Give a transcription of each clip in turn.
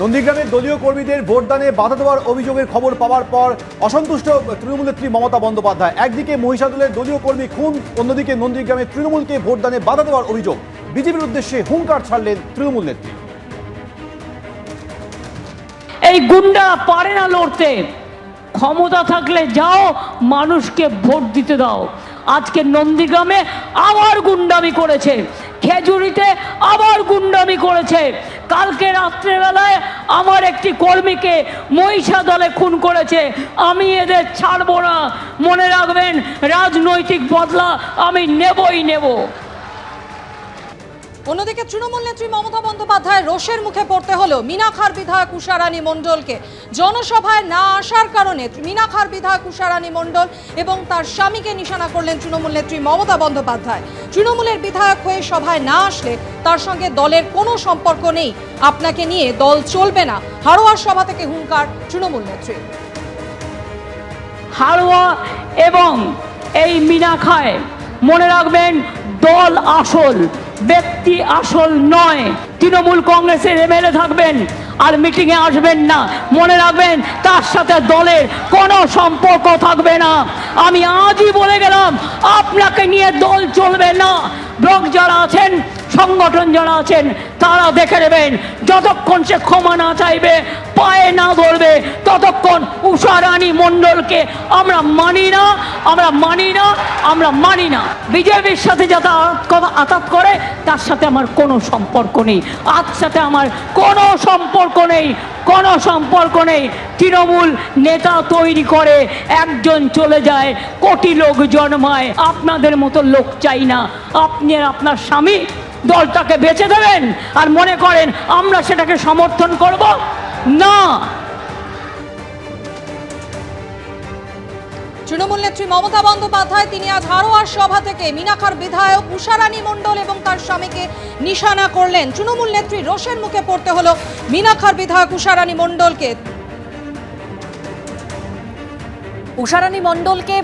নন্দীগ্রামের দলীয় কর্মীদের ভোটদানে বাধা দেওয়ার অভিযোগের খবর পাওয়ার পর অসন্তুষ্ট তৃণমূল নেত্রী মমতা বন্দ্যোপাধ্যায়। একদিকে মহিষাদলের দলীয় কর্মী খুন, অন্যদিকে নন্দীগ্রামে তৃণমূলকে ভোটদানে বাধা দেওয়ার অভিযোগ। বিজেপির উদ্দেশ্যে হুঙ্কার ছাড়লেন তৃণমূল নেত্রী। এই গুন্ডা পারে না লড়তে। ক্ষমতা থাকলে যাও, মানুষকে ভোট দিতে দাও। আজকে নন্দীগ্রামে আবার গুন্ডামি করেছে। খেজুরিতে আবার গুন্ডামি করেছে। কালকে রাত্রেবেলায় আমার একটি কর্মীকে মহিষা দলে খুন করেছে। আমি এদের ছাড়বো না। মনে রাখবেন, রাজনৈতিক বদলা আমি নেবই নেব। অন্যদিকে তৃণমূল নেত্রী মমতা বন্দ্যোপাধ্যায় রোষের মুখে পড়তে হলো মিনাখার বিধায়ক উষারানী মণ্ডলকে জনসভায় না আসার কারণে মিনাখার বিধায়ক উষারানী মণ্ডল এবং তার স্বামীকে নিশানা করলেন তৃণমূল নেত্রী মমতা বন্দ্যোপাধ্যায়। তৃণমূলের বিধায়ক হয়ে সভায় না আসলে তার সঙ্গে দলের কোনো সম্পর্ক নেই। আপনাকে নিয়ে দল চলবে না। হারোয়ার সভা থেকে হুঙ্কার তৃণমূল নেত্রী। হারোয়া এবং এই মিনাখায় মনে রাখবেন দল আসল। ব্যক্তি আসল নয়। তৃণমূল কংগ্রেসের এমএলএ থাকবেন আর মিটিংয়ে আসবেন না। মনে রাখবেন, তার সাথে দলের কোনো সম্পর্ক থাকবে না। আমি আজই বলে গেলাম, আপনাকে নিয়ে দল চলবে না। ব্লক যারা আছেন সংগঠন যারা আছেন, তারা দেখে নেবেন, যতক্ষণ সে ক্ষমা না চাইবে, পায়ে না ধরবে, ততক্ষণ উষা রানী মণ্ডলকে আমরা মানি না, আমরা মানি না, আমরা মানি না। বিজেপির সাথে যাতে আতাত করে, তার সাথে আমার কোনো সম্পর্ক নেই। আজ সাথে আমার কোনো সম্পর্ক নেই, কোনো সম্পর্ক নেই। তৃণমূল নেতা তৈরি করে, একজন চলে যায়, কোটি লোক জন্মায়, আপনাদের মতো লোক চাই না। আপনি আপনার স্বামী দলটাকে বেঁচে দেবেন আর মনে করেন আমরা সেটাকে সমর্থন করব? না। তৃণমূল নেত্রী মমতা বন্দ্যোপাধ্যায় তিনি আজ হারোয়ার সভা থেকে মিনাখার বিধায়ক উষারানী মণ্ডল এবং তার স্বামীকে নিশানা করলেন। তৃণমূল নেত্রী রোষের মুখে পড়তে হলো মিনাখার বিধায়ক উষারানী মণ্ডলকে। উষারানী মণ্ডলকে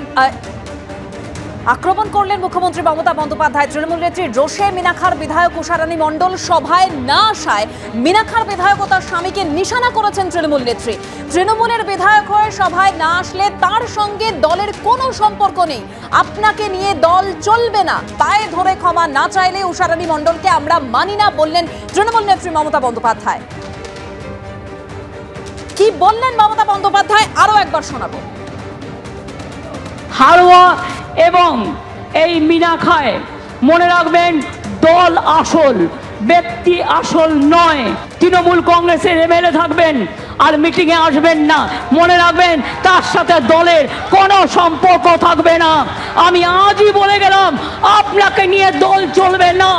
আক্রমণ করলেন মুখ্যমন্ত্রী মমতা বন্দ্যোপাধ্যায়। তৃণমূল নেত্রী রোষে মিনাখার বিধায়ক উষারানী মণ্ডল সভায় না আসায় মিনাখার বিধায়ক ও তার স্বামীকে নিশানা করেছেন তৃণমূল নেত্রী। তৃণমূলের বিধায়ক হয়ে সভায় না আসলে তার সঙ্গে দলের কোনো সম্পর্ক নেই। আপনাকে নিয়ে দল চলবে না। পায়ে ধরে ক্ষমা না চাইলে উষারানী মণ্ডলকে আমরা মানি না বললেন তৃণমূল নেত্রী মমতা বন্দ্যোপাধ্যায়। কি বললেন মমতা বন্দ্যোপাধ্যায়? আরও একবার শোনাবো। হাড়োয়া এবং এই মিনাখায় মনে রাখবেন, দল আসল, ব্যক্তি আসল নয়। তৃণমূল কংগ্রেসের এমএলএ থাকবেন আর মিটিংয়ে আসবেন না। মনে রাখবেন, তার সাথে দলের কোনো সম্পর্ক থাকবে না। আমি আজই বলে গেলাম, আপনাকে নিয়ে দল চলবে না।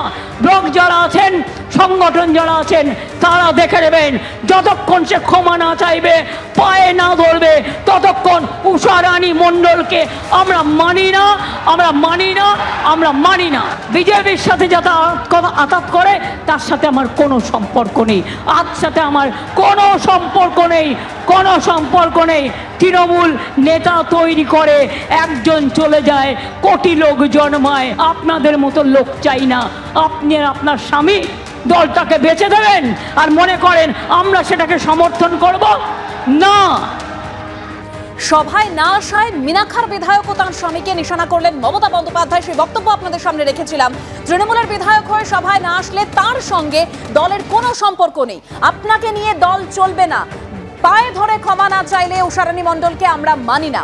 ব্লক যারা আছেন সংগঠন যারা আছেন, তারা দেখে নেবেন, যতক্ষণ সে ক্ষমা না চাইবে, পায়ে না ধরবে, ততক্ষণ উষা মণ্ডলকে আমরা মানি না, আমরা মানি না, আমরা মানি না। বিজেপির সাথে যাতে আতাত করে, তার সাথে আমার কোনো সম্পর্ক নেই। আজ সাথে আমার কোনো সম্পর্ক নেই, কোনো সম্পর্ক নেই। তৃণমূল নেতা তৈরি করে, একজন চলে যায়, কোটি লোক জন্মায়। আপনাদের মতো লোক চাই না। আপনি আপনার স্বামী দলটাকে বেঁচে দেবেন আর মনে করেন আমরা সেটাকে সমর্থন করব? না। সভায় না আসায় মিনাখার বিধায়ক ও তার স্বামীকে নিশানা করলেন মমতা বন্দ্যোপাধ্যায়। সেই বক্তব্য আপনাদের সামনে রেখেছিলাম। তৃণমূলের বিধায়ক হয়ে সভায় না আসলে তার সঙ্গে দলের কোনো সম্পর্ক নেই। আপনাকে নিয়ে দল চলবে না। পায়ে ধরে ক্ষমা না চাইলে উষারানী মণ্ডলকে আমরা মানি না।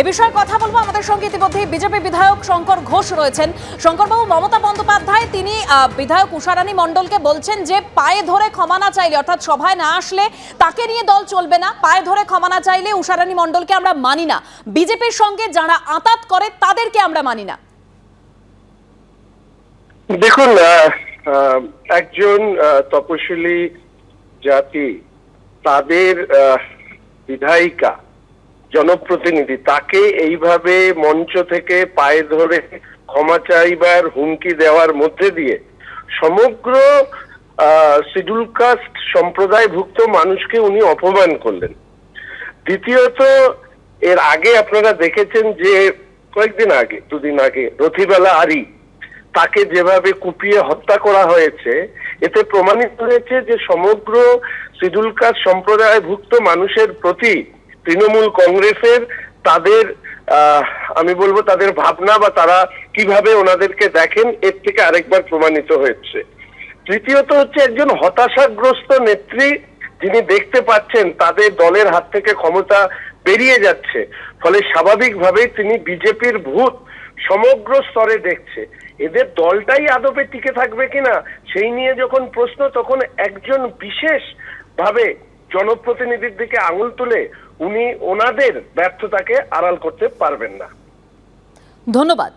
এ বিষয়ে কথা বলব আমাদের সঙ্গে ইতিমধ্যে বিজেপি বিধায়ক শঙ্কর ঘোষ রয়েছেন। শঙ্করবাবু, মমতা বন্দ্যোপাধ্যায়, তিনি বিধায়ক উষারানী মণ্ডলকে বলছেন যে পায়ে ধরে ক্ষমা না চাইলে, অর্থাৎ সভায় না আসলে তাকে নিয়ে দল চলবে না, পায়ে ধরে ক্ষমা না চাইলে উষারানী মণ্ডলকে আমরা মানি না। বিজেপির সঙ্গে যারা আতাত করে, তাদেরকে আমরা মানি না। দেখুন একজন তপশিলি জাতি, তাদের বিধায়িকা জনপ্রতিনিধি, তাকে এইভাবে মঞ্চ থেকে পায়ে ধরে ক্ষমা চাইবার হুমকি দেওয়ার মধ্যে দিয়ে সমগ্র শিডিউল কাস্ট সম্প্রদায়ভুক্ত মানুষকে উনি অপমান করলেন। দ্বিতীয়ত, এর আগে আপনারা দেখেছেন যে কয়েকদিন আগে, দুদিন আগে, রথিবেলা আরি, তাকে যেভাবে কুপিয়ে হত্যা করা হয়েছে, এতে প্রমাণিত হয়েছে যে সমগ্র শিডুল কাস্ট সম্প্রদায়ভুক্ত মানুষের প্রতি তৃণমূল কংগ্রেসের তাদের আমি বলব তাদের ভাবনা বা তারা কীভাবে ওনাদেরকে দেখেন, এর থেকে আরেকবার প্রমাণিত হয়েছে। তৃতীয়ত হচ্ছে একজন হতাশাগ্রস্ত নেত্রী যিনি দেখতে পাচ্ছেন তাদের দলের হাত থেকে ক্ষমতা বেরিয়ে যাচ্ছে, ফলে স্বাভাবিকভাবেই তিনি বিজেপির ভূত সমগ্র স্তরে দেখছে। এদের দলটাই আদপে টিকে থাকবে কিনা, সেই নিয়ে যখন প্রশ্ন, তখন একজন বিশেষ ভাবে জনপ্রতিনিধির দিকে আঙুল তুলে উনি ওনাদের ব্যর্থতাকে আড়াল করতে পারবেন না। ধন্যবাদ।